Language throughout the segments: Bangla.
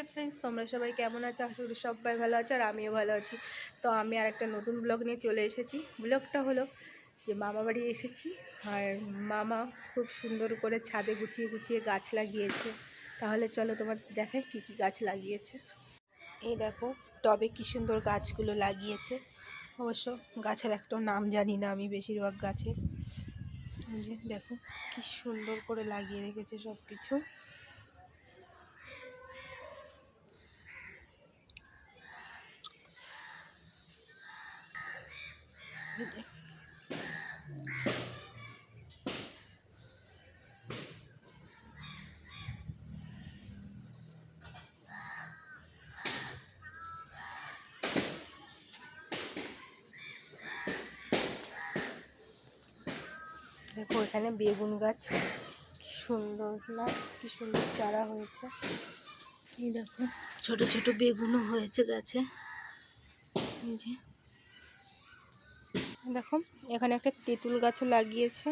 হ্যালো ফ্রেন্ডস, তোমরা সবাই কেমন আছো? আশা করি সবাই ভালো আছো আর আমিও ভালো আছি। তো আমি আর একটা নতুন ব্লগ নিয়ে চলে এসেছি। ব্লগটা হলো যে মামা বাড়ি এসেছি আর মামা খুব সুন্দর করে ছাদে গুছিয়ে গুছিয়ে গাছ লাগিয়েছে। তাহলে চলো তোমার দেখাই কী কী গাছ লাগিয়েছে। এই দেখো, টবে কী সুন্দর গাছগুলো লাগিয়েছে। অবশ্য গাছের একটা নাম জানি না আমি বেশিরভাগ গাছে। দেখো, কি সুন্দর করে লাগিয়ে রেখেছে সব কিছু দেখো, এখানে বেগুন গাছ। কি সুন্দর, না? কি সুন্দর চারা হয়েছে। এই দেখো, ছোট ছোট বেগুনও হয়েছে গাছে। এই যে। দেখো, এখানে একটা তেঁতুল গাছও লাগিয়েছে।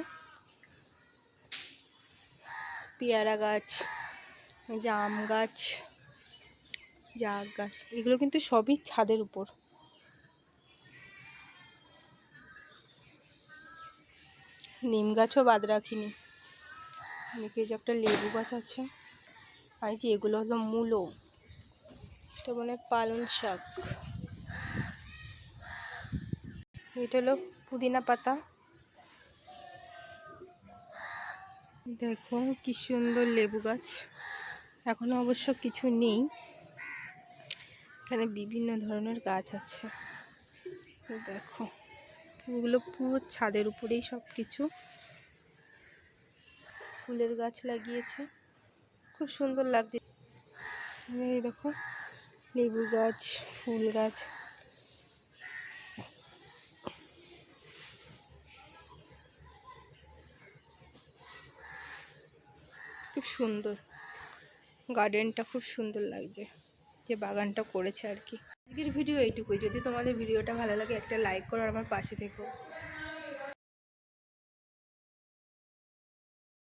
পেয়ারা গাছ আম গাছ, জাগ গাছ, এগুলো কিন্তু সবই ছাদের উপর। নিম গাছও বাদ রাখিনি। এদিকে যে একটা লেবু গাছ আছে, আর যে এগুলো হলো মূলো। এটা মনে হয় পালং শাক। এটা হলো পুদিনা পাতা। দেখো কি সুন্দর লেবু গাছ। এখনও অবশ্য কিছু নেই। এখানে বিভিন্ন ধরনের গাছ আছে। দেখো, এগুলো পুরো ছাদের উপরেই সব কিছু ফুলের গাছ লাগিয়েছে। খুব সুন্দর লাগছে। এই দেখো, লেবু গাছ, ফুল গাছ। খুব সুন্দর। গার্ডেনটা খুব সুন্দর লাগছে। যে বাগানটা করেছে আর কি। আজকের ভিডিও এইটুকুই। যদি তোমাদের ভিডিওটা ভালো লাগে, একটা লাইক করো আর আমার পাশে থেকো।